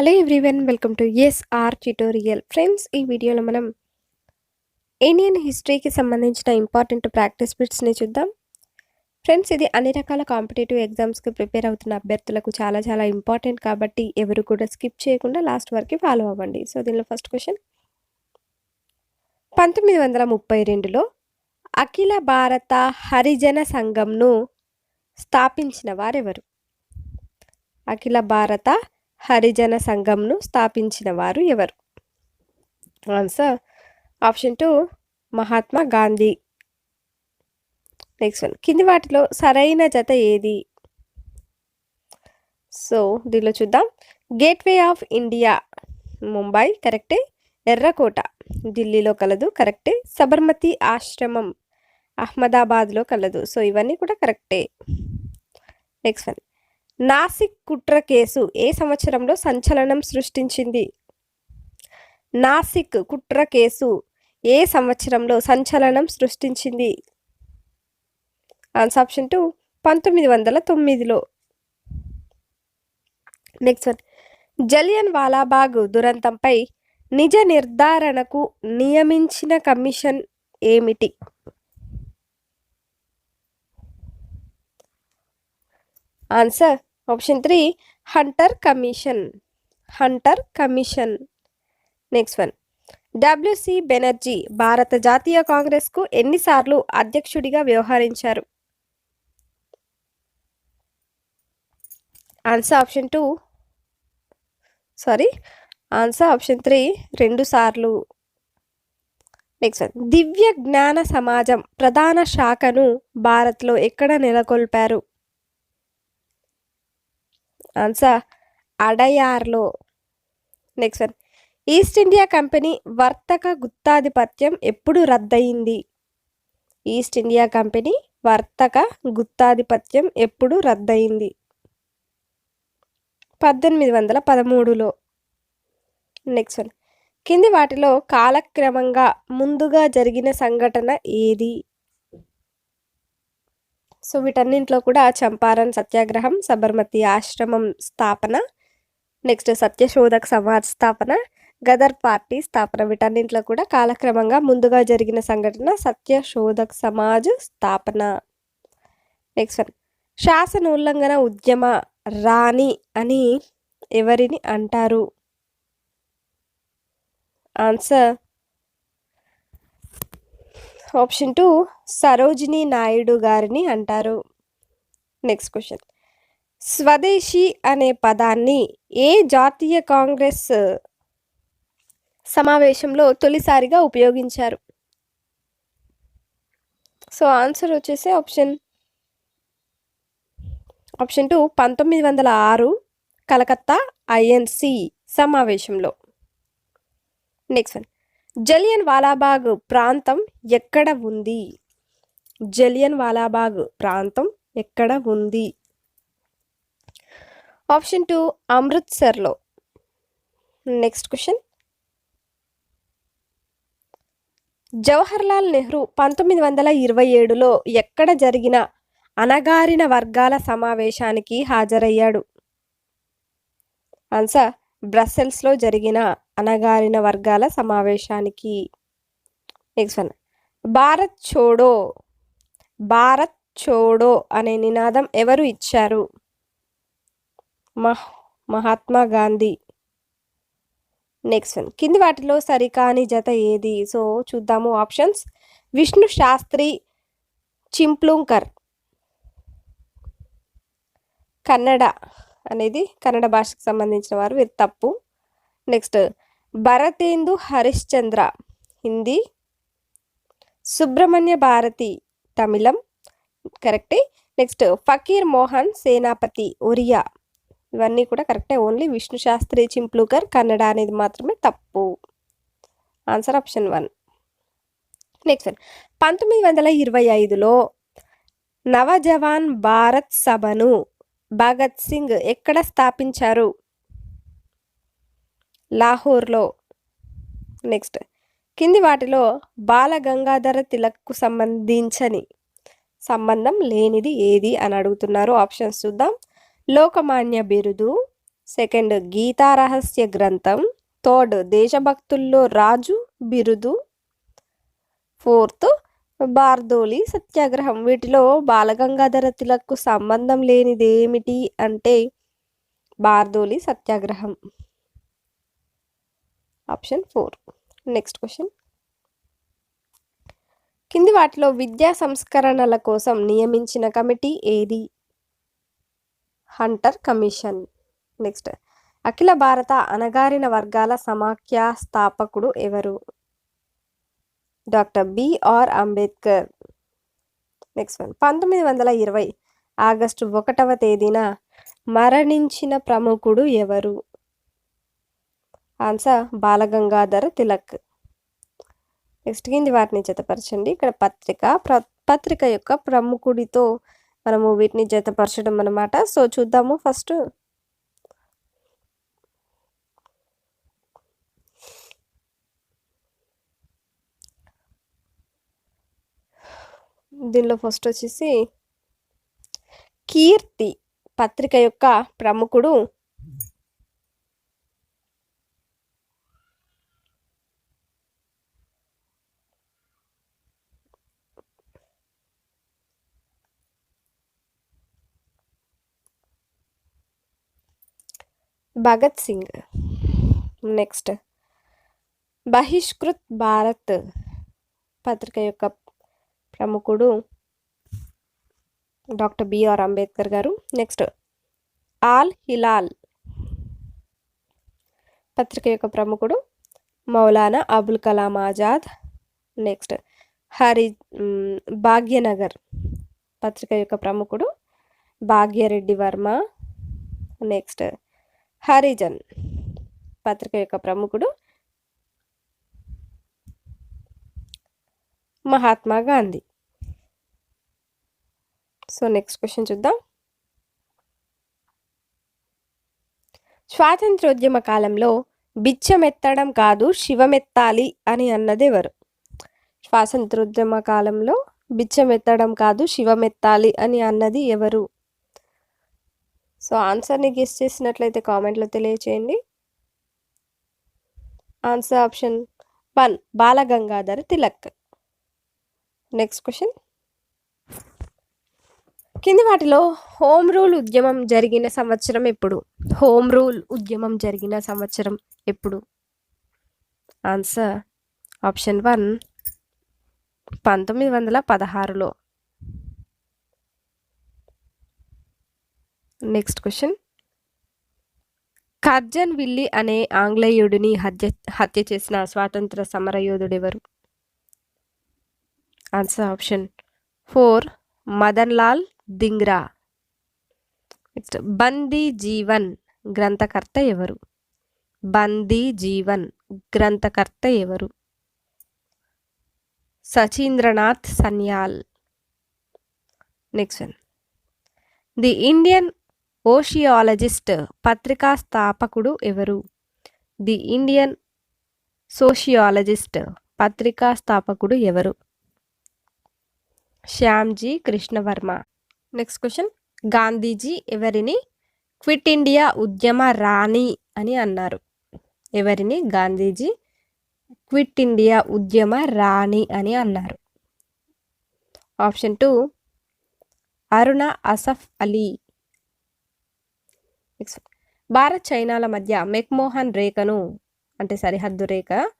Hello everyone welcome to SR tutorial friends ఈ వీడియోలో మనం ఇండియన్ హిస్టరీకి సంబంధించిన ఇంపార్టెంట్ ప్రాక్టీస్ బిట్స్ని చూద్దాం. ఫ్రెండ్స్ ఇది అన్ని రకాల కాంపిటేటివ్ ఎగ్జామ్స్కి ప్రిపేర్ అవుతున్న అభ్యర్థులకు చాలా చాలా ఇంపార్టెంట్ కాబట్టి ఎవరు కూడా స్కిప్ చేయకుండా లాస్ట్ వరకు ఫాలో అవ్వండి. సో దీనిలో ఫస్ట్ క్వశ్చన్ పంతొమ్మిది వందల ముప్పై రెండులో అఖిల భారత హరిజన సంఘంను స్థాపించిన వారెవరు? అఖిల భారత హరిజన సంఘంను స్థాపించిన వారు ఎవరు? Answer option two Mahatma Gandhi. Next one కింది వాటిలో సరైన జత ఏది? సో దీనిలో చూద్దాం. గేట్వే ఆఫ్ ఇండియా ముంబై కరెక్టే. ఎర్రకోట ఢిల్లీలో కలదు కరెక్టే. సబర్మతి ఆశ్రమం అహ్మదాబాద్లో కలదు సో ఇవన్నీ కూడా కరెక్టే. నెక్స్ట్ వన్ నాసిక్ కుట్ర కేసు ఏ సంవత్సరంలో సంచలనం సృష్టించింది? నాసిక్ కుట్ర కేసు ఏ సంవత్సరంలో సంచలనం సృష్టించింది? ఆన్సర్ ఆప్షన్ టూ పంతొమ్మిది వందల తొమ్మిదిలో. Next one. జలియన్ వాలాబాగ్ దురంతంపై నిజ నిర్ధారణకు నియమించిన కమిషన్ ఏమిటి? Answer option three Hunter commission Hunter commission next one W C Banerjee భారత జాతీయ కాంగ్రెస్కు ఎన్నిసార్లు అధ్యక్షుడిగా వ్యవహరించారు? Answer option two sorry answer option three రెండు సార్లు. నెక్స్ట్ వన్ దివ్య జ్ఞాన సమాజం ప్రధాన శాఖను భారత్లో ఎక్కడ నెలకొల్పారు? Answer అడయార్లో. Next one. East India Company వర్తక గుత్తాధిపత్యం ఎప్పుడు రద్దయింది? ఈస్ట్ ఇండియా కంపెనీ వర్తక గుత్తాధిపత్యం ఎప్పుడు రద్దయింది? పద్దెనిమిది వందల పదమూడులో. Next one. కింది వాటిలో కాలక్రమంగా ముందుగా జరిగిన సంఘటన ఏది? సో వీటన్నింటిలో కూడా చంపారన్ సత్యాగ్రహం సబర్మతి ఆశ్రమం స్థాపన నెక్స్ట్ సత్యశోధక్ సమాజ్ స్థాపన గదర్ పార్టీ స్థాపన వీటన్నింటిలో కూడా కాలక్రమంగా ముందుగా జరిగిన సంఘటన సత్యశోధక్ సమాజ్ స్థాపన. Next one. శాసన ఉల్లంఘన ఉద్యమ రాణి అని ఎవరిని అంటారు? Answer option two Sarojini Naidu గారిని అంటారు. Next question. స్వదేశీ అనే పదాన్ని ఏ జాతీయ కాంగ్రెస్ సమావేశంలో తొలిసారిగా ఉపయోగించారు? సో ఆన్సర్ వచ్చేసి ఆప్షన్ ఆప్షన్ టూ పంతొమ్మిది వందల ఆరు కలకత్తా ఐఎన్సి సమావేశంలో. Next one. జలియన్ వాలాబాగ్ ప్రాంతం ఎక్కడ ఉంది? జలియన్ వాలాబాగ్ ప్రాంతం ఎక్కడ ఉంది? Option two అమృత్సర్లో. Next question. Jawaharlal Nehru పంతొమ్మిది వందల ఇరవై ఏడులో ఎక్కడ జరిగిన అణగారిన వర్గాల సమావేశానికి హాజరయ్యాడు? ఆన్సర్ బ్రస్సెల్స్లో జరిగిన అణగారిన వర్గాల సమావేశానికి. నెక్స్ట్ వన్ భారత్ చోడో భారత్ చోడో అనే నినాదం ఎవరు ఇచ్చారు? మహ్ మహాత్మా గాంధీ. నెక్స్ట్ వన్ కింది వాటిలో సరికాని జత ఏది? సో చూద్దాము ఆప్షన్స్ విష్ణు శాస్త్రి చింప్లుంకర్. కన్నడ అనేది కన్నడ భాషకు సంబంధించిన వారు వీరు తప్పు. నెక్స్ట్ భరతేందు హరిశ్చంద్ర. హిందీ. సుబ్రహ్మణ్య భారతి తమిళం. కరెక్టే? నెక్స్ట్ ఫకీర్ మోహన్ సేనాపతి ఒరియా. ఇవన్నీ కూడా కరెక్టే. ఓన్లీ విష్ణు శాస్త్రి చింప్లూకర్ కన్నడ అనేది మాత్రమే తప్పు. Answer option one. Next one. పంతొమ్మిది వందల ఇరవై ఐదులో నవజవాన్ భారత్ సభను భగత్ సింగ్ ఎక్కడ స్థాపించారు? లాహోర్లో. నెక్స్ట్. కింది వాటిలో బాల గంగాధర తిలక్కు సంబంధించని సంబంధం లేనిది ఏది అని అడుగుతున్నారు. ఆప్షన్స్ చూద్దాం. లోకమాన్య బిరుదు. సెకండ్. గీతారహస్య గ్రంథం. థర్డ్. దేశభక్తుల్లో రాజు బిరుదు. ఫోర్త్. బార్దోలి సత్యాగ్రహం. వీటిలో బాలగంగాధర తిలక్కు సంబంధం లేనిది ఏమిటి అంటే బార్దోలి సత్యాగ్రహం. Option four. నెక్స్ట్ క్వశ్చన్ కింది వాటిలో విద్యా సంస్కరణల కోసం నియమించిన కమిటీ ఏది? హంటర్ కమిషన్ నెక్స్ట్ అఖిల భారత అణగారిన వర్గాల సమాఖ్య స్థాపకుడు ఎవరు doctor B R Ambedkar next one పంతొమ్మిది వందల ఇరవై ఆగస్టు ఒకటవ తేదీన మరణించిన ప్రముఖుడు ఎవరు? ఆన్సర్ బాలగంగాధర తిలక్. నెక్స్ట్ కింది వాటిని జతపరచండి. ఇక్కడ పత్రిక ప్ర పత్రిక యొక్క ప్రముఖుడితో మనము వీటిని జతపరచడం అనమాట సో చూద్దాము ఫస్ట్. దీనిలో ఫస్ట్ వచ్చేసి కీర్తి పత్రిక యొక్క ప్రముఖుడు భగత్ సింగ్. నెక్స్ట్ బహిష్కృత్ భారత్ పత్రిక యొక్క ప్రముఖుడు డాక్టర్ బిఆర్ అంబేద్కర్ గారు. నెక్స్ట్ ఆల్ హిలాల్ పత్రిక యొక్క ప్రముఖుడు మౌలానా అబుల్ కలాం ఆజాద్. నెక్స్ట్ హరి భాగ్యనగర్ పత్రిక యొక్క ప్రముఖుడు భాగ్యరెడ్డి వర్మ. నెక్స్ట్ హరిజన్ పత్రిక యొక్క ప్రముఖుడు Mahatma Gandhi. So next question చూద్దాం. స్వాతంత్రోద్యమ కాలంలో బిచ్చమెత్తడం కాదు శివమెత్తాలి అని అన్నది ఎవరు? స్వాతంత్రోద్యమ కాలంలో బిచ్చమెత్తడం కాదు శివమెత్తాలి అని అన్నది ఎవరు? సో ఆన్సర్ని గెస్ చేసినట్లయితే కామెంట్లో తెలియచేయండి. Answer option one Balagangadhara Tilak. Next question. కింది వాటిలో హోమ్ రూల్ ఉద్యమం జరిగిన సంవత్సరం ఎప్పుడు? హోమ్ రూల్ ఉద్యమం జరిగిన సంవత్సరం ఎప్పుడు? ఆన్సర్ ఆప్షన్ వన్ పంతొమ్మిది వందల పదహారులో. నెక్స్ట్ క్వశ్చన్ కర్జన్ విల్లి అనే ఆంగ్లేయుడిని హత్య హత్య చేసిన స్వాతంత్ర సమరయోధుడు ఎవరు answer option four Madan Lal Dhingra. Next Bandi Jeevan గ్రంథకర్త ఎవరు? బందీ జీవన్ గ్రంథకర్త ఎవరు? Sachindranath Sanyal. Next one the Indian sociologist పత్రికా స్థాపకుడు ఎవరు? ది ఇండియన్ సోషియాలజిస్ట్ పత్రికా స్థాపకుడు ఎవరు? శ్యామ్జీ కృష్ణవర్మ. Next question. గాంధీజీ ఎవరిని క్విట్ ఇండియా ఉద్యమ రాణి అని అన్నారు? ఎవరిని? గాంధీజీ క్విట్ ఇండియా ఉద్యమ రాణి అని అన్నారు. Option two. Aruna Asaf Ali. Next Bharat చైనాల మధ్య మెక్మోహన్ రేఖను అంటే సరిహద్దు రేఖ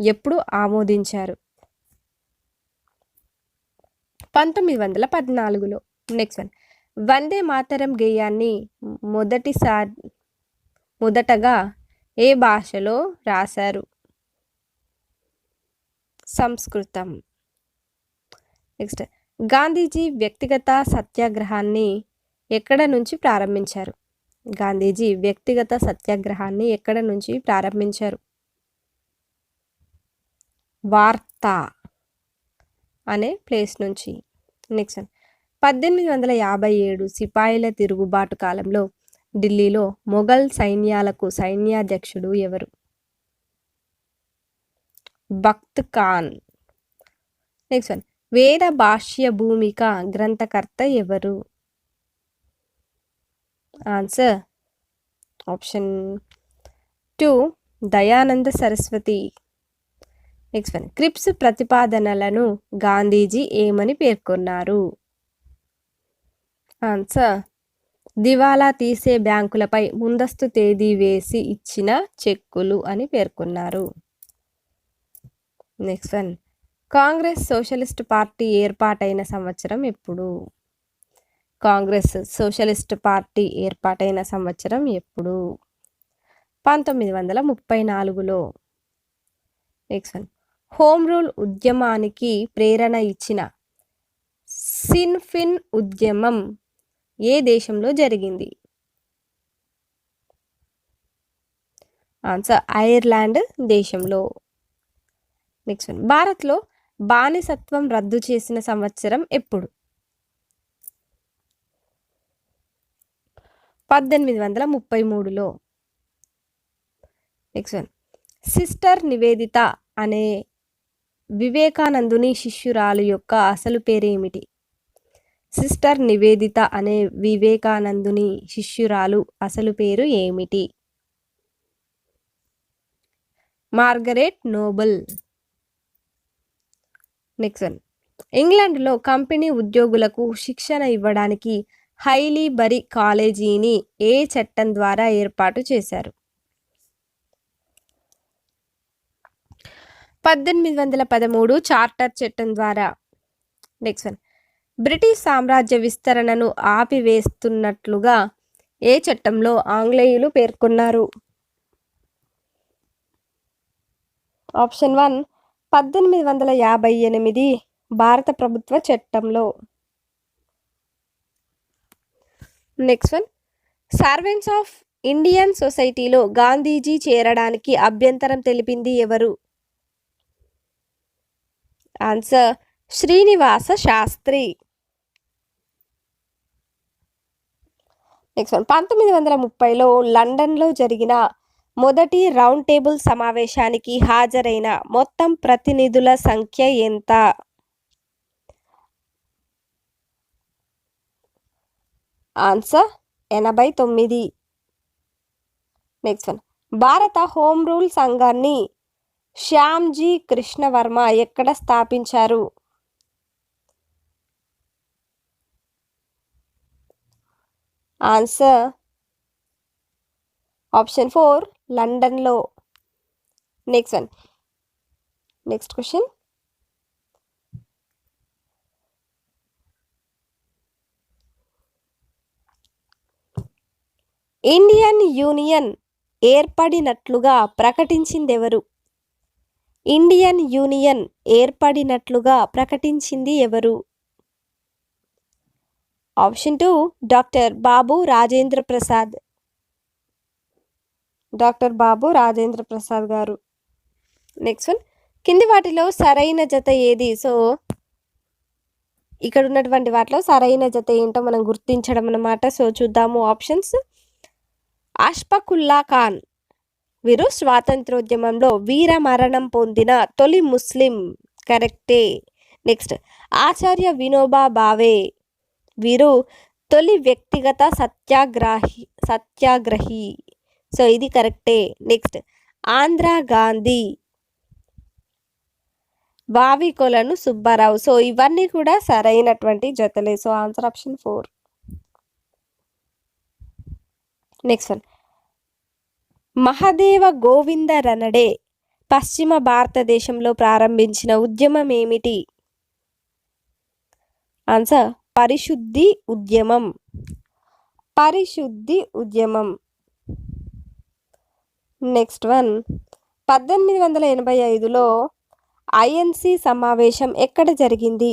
ఎప్పుడు ఆమోదించారు? పంతొమ్మిది వందల పద్నాలుగులో. నెక్స్ట్ వన్ వందే మాతరం గేయాన్ని మొదటిసారి మొదటగా ఏ భాషలో రాశారు? సంస్కృతం. నెక్స్ట్ గాంధీజీ వ్యక్తిగత సత్యాగ్రహాన్ని ఎక్కడ నుంచి ప్రారంభించారు? గాంధీజీ వ్యక్తిగత సత్యాగ్రహాన్ని ఎక్కడ నుంచి ప్రారంభించారు? వార్త అనే ప్లేస్ నుంచి. నెక్స్ట్. పద్దెనిమిది వందల యాభై ఏడు సిపాయిల తిరుగుబాటు కాలంలో ఢిల్లీలో మొఘల్ సైన్యాలకు సైన్యాధ్యక్షుడు ఎవరు? బక్త్ ఖాన్. నెక్స్ట్. వన్ వేద భాష్య భూమిక గ్రంథకర్త ఎవరు? Answer option two Dayananda Saraswati next one Cripps ప్రతిపాదనలను గాంధీజీ ఏమని పేర్కొన్నారు ఆన్సర్ దివాలా తీసే బ్యాంకులపై ముందస్తు తేదీ వేసి ఇచ్చిన చెక్కులు అని పేర్కొన్నారు next one Congress socialist party ఏర్పాటైన సంవత్సరం ఎప్పుడు కాంగ్రెస్ సోషలిస్ట్ పార్టీ ఏర్పాటైన సంవత్సరం ఎప్పుడు? పంతొమ్మిది వందల ముప్పై నాలుగులో. నెక్స్ట్ వన్ హోమ్ రూల్ ఉద్యమానికి ప్రేరణ ఇచ్చిన సిన్ఫిన్ ఉద్యమం ఏ దేశంలో జరిగింది? ఆన్సర్ ఐర్లాండ్ దేశంలో. నెక్స్ట్ వన్ భారత్లో బానిసత్వం రద్దు చేసిన సంవత్సరం ఎప్పుడు? పద్దెనిమిది వందల ముప్పై మూడులో. నెక్స్ట్ వన్ సిస్టర్ నివేదిత అనే వివేకానందుని శిష్యురాలు యొక్క అసలు పేరేమిటి? సిస్టర్ నివేదిత అనే వివేకానందుని శిష్యురాలు అసలు పేరు ఏమిటి? మార్గరెట్ నోబెల్ నెక్స్ట్ వన్ ఇంగ్లాండ్లో కంపెనీ ఉద్యోగులకు శిక్షణ ఇవ్వడానికి హైలీబరి కాలేజీని ఏ చట్టం ద్వారా ఏర్పాటు చేశారు? పద్దెనిమిది వందల పదమూడు చార్టర్ చట్టం ద్వారా. నెక్స్ట్ వన్ బ్రిటిష్ సామ్రాజ్య విస్తరణను ఆపివేస్తున్నట్లుగా ఏ చట్టంలో ఆంగ్లేయులు పేర్కొన్నారు? ఆప్షన్ వన్ పద్దెనిమిది వందల యాభై ఎనిమిది భారత ప్రభుత్వ చట్టంలో. Next one servants of Indian సొసైటీలో గాంధీజీ చేరడానికి అభ్యంతరం తెలిపింది ఎవరు? Answer Srinivasa Sastri. Next one పంతొమ్మిది వందల ముప్పైలో లండన్లో జరిగిన మొదటి రౌండ్ టేబుల్ సమావేశానికి హాజరైన మొత్తం ప్రతినిధుల సంఖ్య ఎంత? ఆన్సర్ ఎనభై తొమ్మిది. నెక్స్ట్ వన్ భారత హోమ్ రూల్ సంఘాన్ని శ్యామ్జీ కృష్ణవర్మ ఎక్కడ స్థాపించారు? ఆన్సర్ ఆప్షన్ ఫోర్ లండన్లో next one next question Indian union ఏర్పడినట్లుగా ప్రకటించిందెవరు? ఇండియన్ యూనియన్ ఏర్పడినట్లుగా ప్రకటించింది ఎవరు? Option two doctor Babu Rajendra Prasad. Doctor Babu Rajendra Prasad garu. Next one కింది వాటిలో సరైన జత ఏది? సో ఇక్కడ ఉన్నటువంటి వాటిలో సరైన జత ఏంటో మనం గుర్తించడం అన్నమాట. సో చూద్దాము ఆప్షన్స్. అష్ఫకుల్లా ఖాన్ వీరు స్వాతంత్రోద్యమంలో వీర మరణం పొందిన తొలి ముస్లిం కరెక్టే. నెక్స్ట్ ఆచార్య వినోబా భావే వీరు తొలి వ్యక్తిగత సత్యాగ్రాహి సత్యాగ్రహి. సో ఇది కరెక్టే. నెక్స్ట్ ఆంధ్ర గాంధీ బావికొలను సుబ్బారావు. సో ఇవన్నీ కూడా సరైనటువంటి జతలే. So answer option four. Next one Mahadeva Govinda Ranade పశ్చిమ భారతదేశంలో ప్రారంభించిన ఉద్యమం ఏమిటి ఆన్సర్ పరిశుద్ధి ఉద్యమం. పరిశుద్ధి ఉద్యమం. నెక్స్ట్ వన్ పద్దెనిమిది వందల ఎనభై ఐదులో ఐఎన్సి సమావేశం ఎక్కడ జరిగింది?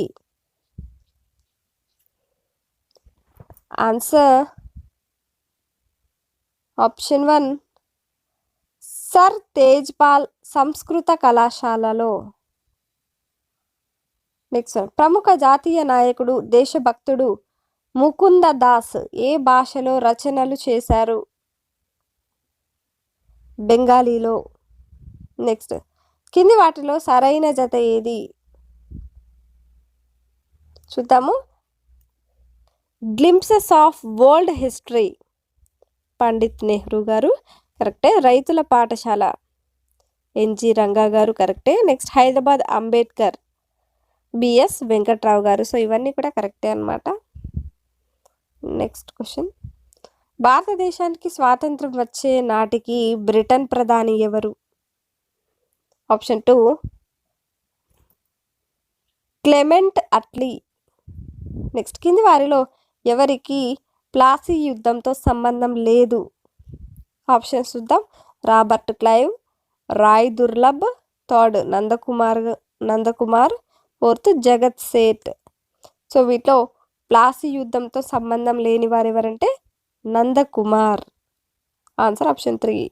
Answer option one sir Tejpal సంస్కృత కళాశాలలో. నెక్స్ట్ వన్ ప్రముఖ జాతీయ నాయకుడు దేశభక్తుడు ముకుంద దాస్ ఏ భాషలో రచనలు చేశారు? బెంగాలీలో. నెక్స్ట్ కింది వాటిలో సరైన జత ఏది? చూద్దాము. Glimpses of world history Pandit Nehru garu కరెక్టే? రైతుల పాఠశాల. ఎన్జి రంగా గారు కరెక్టే? Next Hyderabad Ambedkar B S Venkatrao garu. So ఇవన్నీ కూడా కరెక్టే అనమాట నెక్స్ట్ క్వశ్చన్. భారతదేశానికి స్వాతంత్రం వచ్చే నాటికి బ్రిటన్ ప్రధాని ఎవరు? Option two Clement Attlee. Next కింది వారిలో ఎవరికి ప్లాసీ యుద్ధంతో సంబంధం లేదు. ఆప్షన్స్ చూద్దాం. Robert Clive Rai Durlabh third Nandakumar Nandakumar fourth Jagat Seth. So వీటిలో ప్లాసీ యుద్ధంతో సంబంధం లేని వారు ఎవరంటే నందకుమార్. Answer option three.